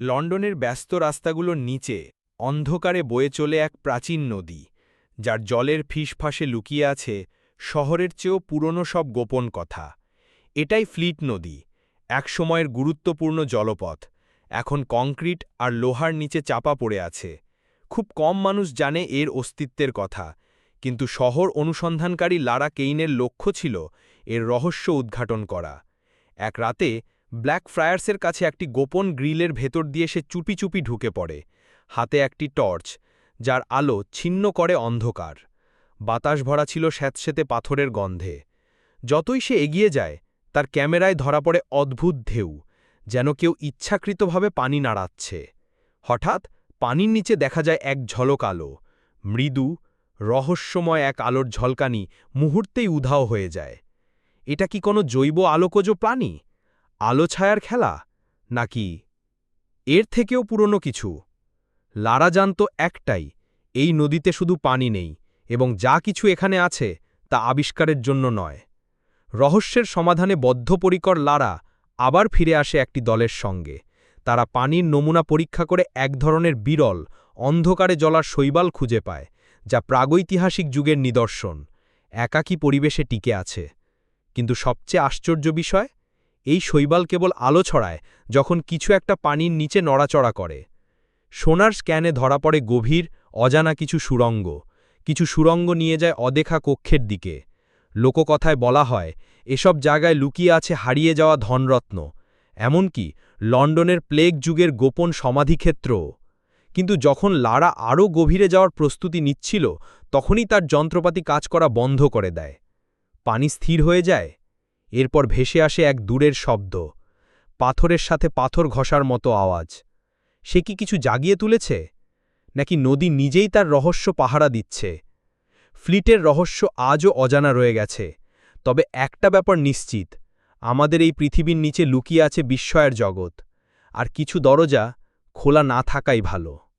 লন্ডনের ব্যস্ত রাস্তাগুলোর নিচে অন্ধকারে বয়ে চলে এক প্রাচীন নদী, যার জলের ফিসফাসে লুকিয়ে আছে শহরের চেয়েও পুরনো সব গোপন কথা। এটাই ফ্লিট নদী, একসময়ের গুরুত্বপূর্ণ জলপথ। এখন কংক্রিট আর লোহার নিচে চাপা পড়ে আছে। খুব কম মানুষ জানে এর অস্তিত্বের কথা, কিন্তু শহর অনুসন্ধানকারী লারা কেইনের লক্ষ্য ছিল এর রহস্য উদ্ঘাটন করা। এক রাতে ব্ল্যাক ফ্রায়ার্সের কাছে একটি গোপন গ্রিলের ভেতর দিয়ে সে চুপি চুপি ঢুকে পড়ে। হাতে একটি টর্চ, যার আলো ছিন্ন করে অন্ধকার। বাতাস ভরা ছিল স্যাঁতস্যাঁতে পাথরের গন্ধে। যতই সে এগিয়ে যায়, তার ক্যামেরায় ধরা পড়ে অদ্ভুত ঢেউ, যেন কেউ ইচ্ছাকৃতভাবে পানি নাড়াচ্ছে। হঠাৎ, পানির নিচে দেখা যায় এক ঝলক আলো। মৃদু, রহস্যময় এক আলোর ঝলকানি মুহূর্তেই উধাও হয়ে যায়। এটা কি কোনো জৈব আলোকজ প্রাণী? আলো ছায়ার খেলা, নাকি এর থেকেও পুরনো কিছু? লারা জানত একটাই, এই নদীতে শুধু পানি নেই, এবং যা কিছু এখানে আছে তা আবিষ্কারের জন্য নয়। রহস্যের সমাধানে বদ্ধপরিকর লারা আবার ফিরে আসে একটি দলের সঙ্গে। তারা পানির নমুনা পরীক্ষা করে এক ধরনের বিরল, অন্ধকারে জলার শৈবাল খুঁজে পায়, যা প্রাগৈতিহাসিক যুগের নিদর্শন। একাকী পরিবেশে টিকে আছে। কিন্তু সবচেয়ে আশ্চর্য বিষয় এই শৈবাল কেবল আলো ছড়ায় যখন কিছু একটা পানির নিচে নড়াচড়া করে। সোনার স্ক্যানে ধরা পড়ে গভীর, অজানা কিছু সুরঙ্গ। কিছু সুরঙ্গ নিয়ে যায় অদেখা কক্ষের দিকে। লোককথায় বলা হয়, এসব জায়গায় লুকিয়ে আছে হারিয়ে যাওয়া ধনরত্ন। এমনকি লন্ডনের প্লেগ যুগের গোপন সমাধিক্ষেত্রও। কিন্তু যখন লারা আরও গভীরে যাওয়ার প্রস্তুতি নিচ্ছিল, তখনই তার যন্ত্রপাতি কাজ করা বন্ধ করে দেয়। পানি স্থির হয়ে যায়। এরপর ভেসে আসে এক দূরের শব্দ। পাথরের সাথে পাথর ঘষার মতো আওয়াজ। সে কি কিছু জাগিয়ে তুলেছে? নাকি নদী নিজেই তার রহস্য পাহারা দিচ্ছে? ফ্লিটের রহস্য আজও অজানা রয়ে গেছে। তবে একটা ব্যাপার নিশ্চিত, আমাদের এই পৃথিবীর নিচে লুকিয়ে আছে বিস্ময়ের জগৎ। আর কিছু দরজা খোলা না থাকাই ভালো।